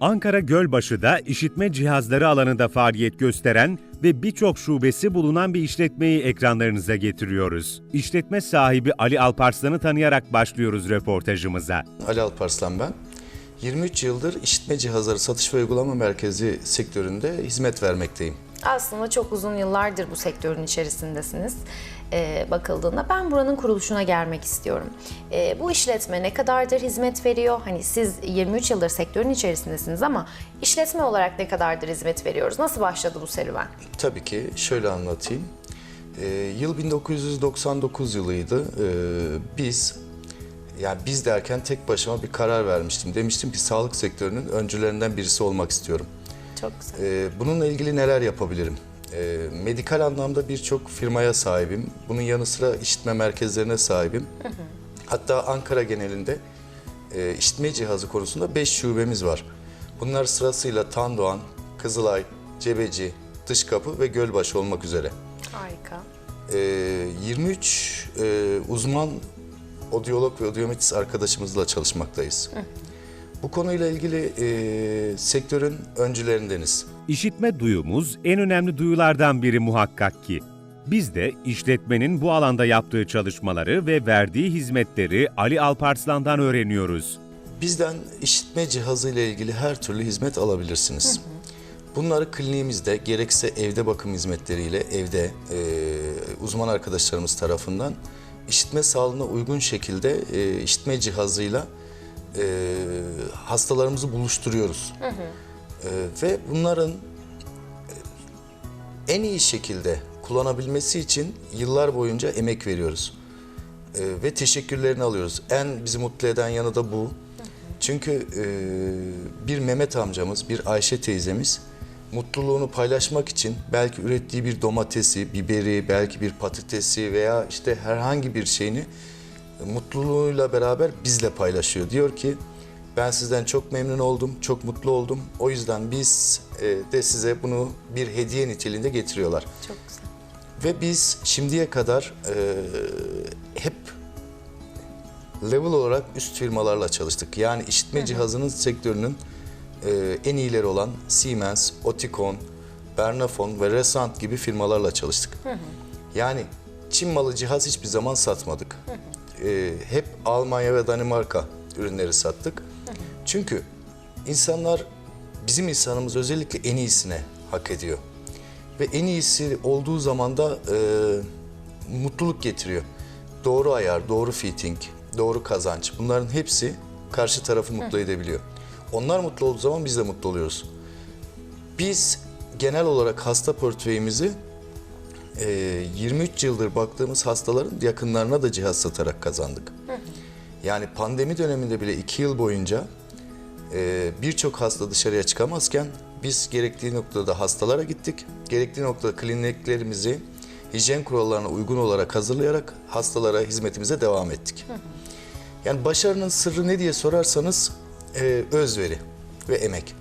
Ankara Gölbaşı'da işitme cihazları alanında faaliyet gösteren ve birçok şubesi bulunan bir işletmeyi ekranlarınıza getiriyoruz. İşletme sahibi Ali Alparslan'ı tanıyarak başlıyoruz röportajımıza. Ali Alparslan ben. 23 yıldır işitme cihazları satış ve uygulama merkezi sektöründe hizmet vermekteyim. Aslında çok uzun yıllardır bu sektörün içerisindesiniz. Ee, bakıldığında ben buranın kuruluşuna gelmek istiyorum. Ee, bu işletme ne kadardır hizmet veriyor? Hani siz 23 yıldır sektörün içerisindesiniz ama işletme olarak ne kadardır hizmet veriyoruz? Nasıl başladı bu serüven? Tabii ki şöyle anlatayım. Ee, yıl 1999 yılıydı. Ee, biz, yani biz derken tek başıma bir karar vermiştim. Demiştim ki sağlık sektörünün öncülerinden birisi olmak istiyorum. Çok güzel. Ee, bununla ilgili neler yapabilirim? Ee, medikal anlamda birçok firmaya sahibim. Bunun yanı sıra işitme merkezlerine sahibim. Hatta Ankara genelinde e, işitme cihazı konusunda 5 şubemiz var. Bunlar sırasıyla Tandoğan, Kızılay, Cebeci, Dışkapı ve Gölbaşı olmak üzere. Harika. Ee, 23 e, uzman odyolog ve odiometrist arkadaşımızla çalışmaktayız. Bu konuyla ilgili e, sektörün öncülerindeniz. İşitme duyumuz en önemli duyulardan biri muhakkak ki. Biz de işletmenin bu alanda yaptığı çalışmaları ve verdiği hizmetleri Ali Alparslan'dan öğreniyoruz. Bizden işitme cihazı ile ilgili her türlü hizmet alabilirsiniz. Bunları kliniğimizde gerekse evde bakım hizmetleriyle evde e, uzman arkadaşlarımız tarafından işitme sağlığına uygun şekilde e, işitme cihazıyla e, hastalarımızı buluşturuyoruz. E, ve bunların en iyi şekilde kullanabilmesi için yıllar boyunca emek veriyoruz. E, ve teşekkürlerini alıyoruz. En bizi mutlu eden yanı da bu. Çünkü e, bir Mehmet amcamız, bir Ayşe teyzemiz mutluluğunu paylaşmak için belki ürettiği bir domatesi, biberi, belki bir patatesi veya işte herhangi bir şeyini mutluluğuyla beraber bizle paylaşıyor. Diyor ki ben sizden çok memnun oldum, çok mutlu oldum. O yüzden biz e, de size bunu bir hediye niteliğinde getiriyorlar. Çok güzel. Ve biz şimdiye kadar e, hep level olarak üst firmalarla çalıştık. Yani işitme cihazının sektörünün e, en iyileri olan Siemens, Oticon, Bernafon ve Resant gibi firmalarla çalıştık. Yani Çin malı cihaz hiçbir zaman satmadık. E, hep Almanya ve Danimarka ürünleri sattık. Çünkü insanlar, bizim insanımız özellikle en iyisine hak ediyor. Ve en iyisi olduğu zaman da e, mutluluk getiriyor. Doğru ayar, doğru fitting, doğru kazanç bunların hepsi karşı tarafı mutlu edebiliyor. Onlar mutlu olduğu zaman biz de mutlu oluyoruz. Biz genel olarak hasta portföyümüzü e, 23 yıldır baktığımız hastaların yakınlarına da cihaz satarak kazandık. Yani pandemi döneminde bile 2 yıl boyunca e, birçok hasta dışarıya çıkamazken biz gerektiği noktada hastalara gittik. Gerektiği noktada kliniklerimizi hijyen kurallarına uygun olarak hazırlayarak hastalara hizmetimize devam ettik. Yani başarının sırrı ne diye sorarsanız e, özveri ve emek.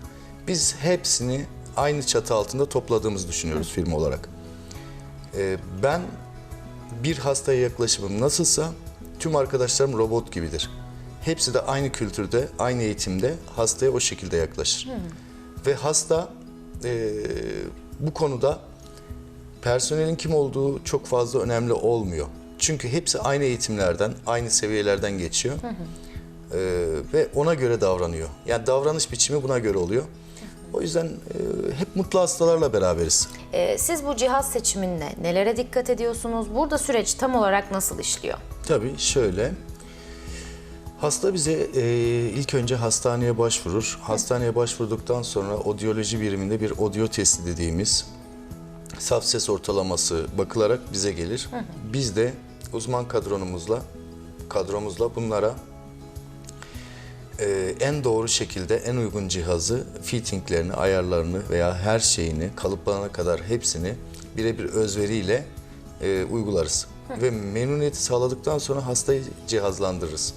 Biz hepsini aynı çatı altında topladığımızı düşünüyoruz firma olarak. E, ben bir hastaya yaklaşımım nasılsa tüm arkadaşlarım robot gibidir. Hepsi de aynı kültürde, aynı eğitimde hastaya o şekilde yaklaşır. Ve hasta e, bu konuda personelin kim olduğu çok fazla önemli olmuyor. Çünkü hepsi aynı eğitimlerden, aynı seviyelerden geçiyor. E, ve ona göre davranıyor. Yani davranış biçimi buna göre oluyor. O yüzden e, hep mutlu hastalarla beraberiz. Ee, siz bu cihaz seçiminde nelere dikkat ediyorsunuz? Burada süreç tam olarak nasıl işliyor? Tabii şöyle. Hasta bize e, ilk önce hastaneye başvurur. Hastaneye başvurduktan sonra odyoloji biriminde bir odyo testi dediğimiz saf ses ortalaması bakılarak bize gelir. Biz de uzman kadronumuzla kadromuzla bunlara e, en doğru şekilde en uygun cihazı, fittinglerini, ayarlarını veya her şeyini kalıplarına kadar hepsini birebir özveriyle e, uygularız. Ve memnuniyeti sağladıktan sonra hastayı cihazlandırırız.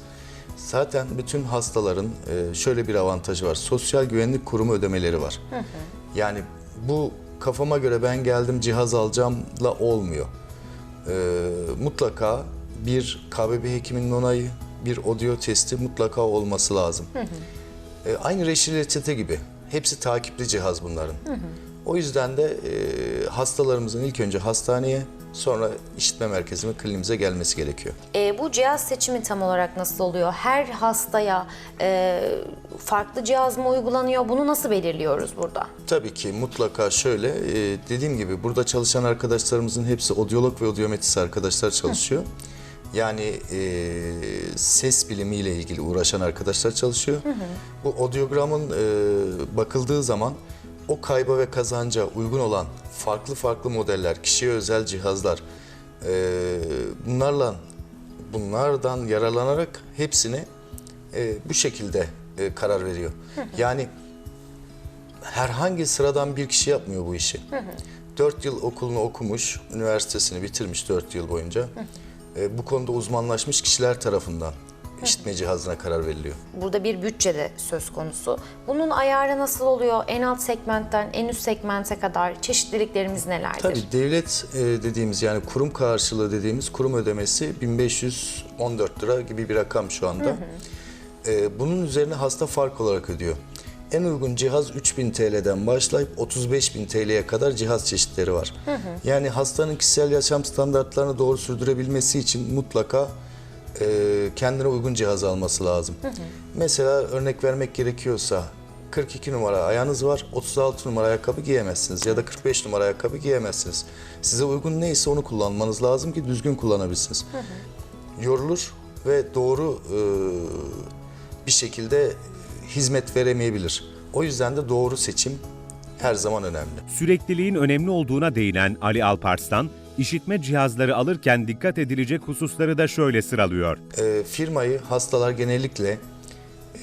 Zaten bütün hastaların e, şöyle bir avantajı var. Sosyal Güvenlik Kurumu ödemeleri var. Yani bu kafama göre ben geldim cihaz alacağımla olmuyor. E, mutlaka bir KBB hekiminin onayı, bir odyo testi mutlaka olması lazım. E, aynı reçete reçete gibi. Hepsi takipli cihaz bunların. O yüzden de e, hastalarımızın ilk önce hastaneye sonra işitme merkezine, kliniğimize gelmesi gerekiyor. E, bu cihaz seçimi tam olarak nasıl oluyor? Her hastaya e, farklı cihaz mı uygulanıyor? Bunu nasıl belirliyoruz burada? Tabii ki mutlaka şöyle e, dediğim gibi burada çalışan arkadaşlarımızın hepsi odyolog ve odyometrist arkadaşlar çalışıyor. Yani e, ses bilimiyle ilgili uğraşan arkadaşlar çalışıyor. Bu odyogramın e, bakıldığı zaman o kayba ve kazanca uygun olan farklı farklı modeller, kişiye özel cihazlar e, bunlarla bunlardan yararlanarak hepsini e, bu şekilde e, karar veriyor. Yani herhangi sıradan bir kişi yapmıyor bu işi. Dört yıl okulunu okumuş, üniversitesini bitirmiş dört yıl boyunca. E, bu konuda uzmanlaşmış kişiler tarafından işitme cihazına karar veriliyor. Burada bir bütçe de söz konusu. Bunun ayarı nasıl oluyor? En alt segmentten en üst segmente kadar çeşitliliklerimiz nelerdir? Tabii devlet e, dediğimiz yani kurum karşılığı dediğimiz kurum ödemesi 1514 lira gibi bir rakam şu anda. E, bunun üzerine hasta fark olarak ödüyor. En uygun cihaz 3000 TL'den başlayıp 35.000 TL'ye kadar cihaz çeşitleri var. Yani hastanın kişisel yaşam standartlarını doğru sürdürebilmesi için mutlaka e, kendine uygun cihaz alması lazım. Mesela örnek vermek gerekiyorsa 42 numara ayağınız var, 36 numara ayakkabı giyemezsiniz ya da 45 numara ayakkabı giyemezsiniz. Size uygun neyse onu kullanmanız lazım ki düzgün kullanabilirsiniz. Yorulur ve doğru e, bir şekilde hizmet veremeyebilir. O yüzden de doğru seçim her zaman önemli. Sürekliliğin önemli olduğuna değinen Ali Alparslan, işitme cihazları alırken dikkat edilecek hususları da şöyle sıralıyor. E, firmayı hastalar genellikle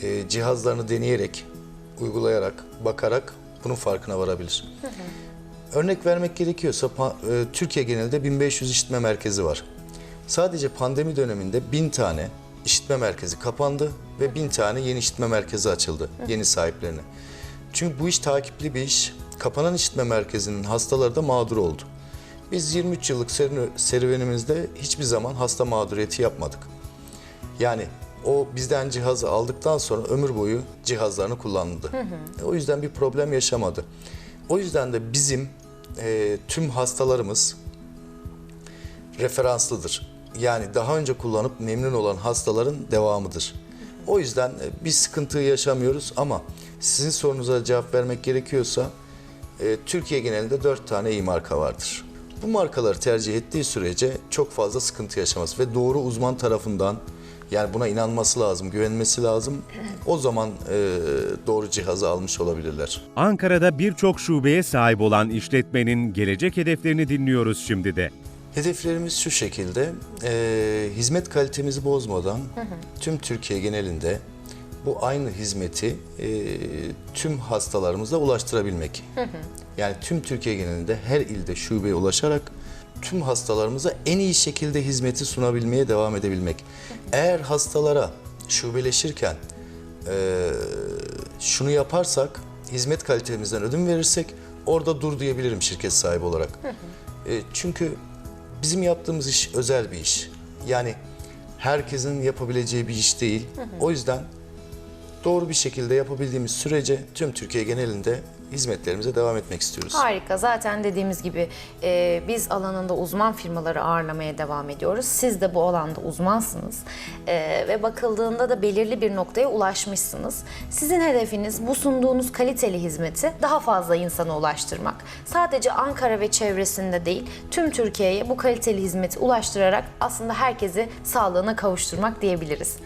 e, cihazlarını deneyerek, uygulayarak, bakarak bunun farkına varabilir. Örnek vermek gerekiyorsa e, Türkiye genelinde 1500 işitme merkezi var. Sadece pandemi döneminde 1000 tane işitme merkezi kapandı ve 1000 tane yeni işitme merkezi açıldı yeni sahiplerine. Çünkü bu iş takipli bir iş. Kapanan işitme merkezinin hastaları da mağdur oldu. Biz 23 yıllık serü- serüvenimizde hiçbir zaman hasta mağduriyeti yapmadık. Yani o bizden cihazı aldıktan sonra ömür boyu cihazlarını kullandı. E, O yüzden bir problem yaşamadı. O yüzden de bizim e, tüm hastalarımız referanslıdır. Yani daha önce kullanıp memnun olan hastaların devamıdır. O yüzden e, bir sıkıntı yaşamıyoruz ama sizin sorunuza cevap vermek gerekiyorsa e, Türkiye genelinde dört tane iyi marka vardır. Bu markaları tercih ettiği sürece çok fazla sıkıntı yaşamaz ve doğru uzman tarafından yani buna inanması lazım, güvenmesi lazım. O zaman e, doğru cihazı almış olabilirler. Ankara'da birçok şubeye sahip olan işletmenin gelecek hedeflerini dinliyoruz şimdi de. Hedeflerimiz şu şekilde, e, hizmet kalitemizi bozmadan tüm Türkiye genelinde bu aynı hizmeti e, tüm hastalarımıza ulaştırabilmek. Yani tüm Türkiye genelinde her ilde şubeye ulaşarak tüm hastalarımıza en iyi şekilde hizmeti sunabilmeye devam edebilmek. Eğer hastalara şubeleşirken e, şunu yaparsak, hizmet kalitemizden ödün verirsek orada dur diyebilirim şirket sahibi olarak. E, çünkü bizim yaptığımız iş özel bir iş. Yani herkesin yapabileceği bir iş değil. O yüzden doğru bir şekilde yapabildiğimiz sürece tüm Türkiye genelinde hizmetlerimize devam etmek istiyoruz. Harika. Zaten dediğimiz gibi e, biz alanında uzman firmaları ağırlamaya devam ediyoruz. Siz de bu alanda uzmansınız. E, ve bakıldığında da belirli bir noktaya ulaşmışsınız. Sizin hedefiniz bu sunduğunuz kaliteli hizmeti daha fazla insana ulaştırmak. Sadece Ankara ve çevresinde değil, tüm Türkiye'ye bu kaliteli hizmeti ulaştırarak aslında herkesi sağlığına kavuşturmak diyebiliriz.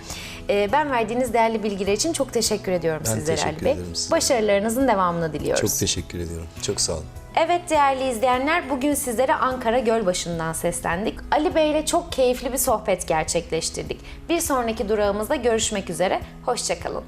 E, ben verdiğiniz değerli bilgiler için çok teşekkür ediyorum Ben sizlere Ali Bey. size. Başarılarınızın devamını diliyoruz. Çok teşekkür ediyorum. Çok sağ olun. Evet değerli izleyenler bugün sizlere Ankara Gölbaşı'ndan seslendik. Ali Bey ile çok keyifli bir sohbet gerçekleştirdik. Bir sonraki durağımızda görüşmek üzere. Hoşçakalın.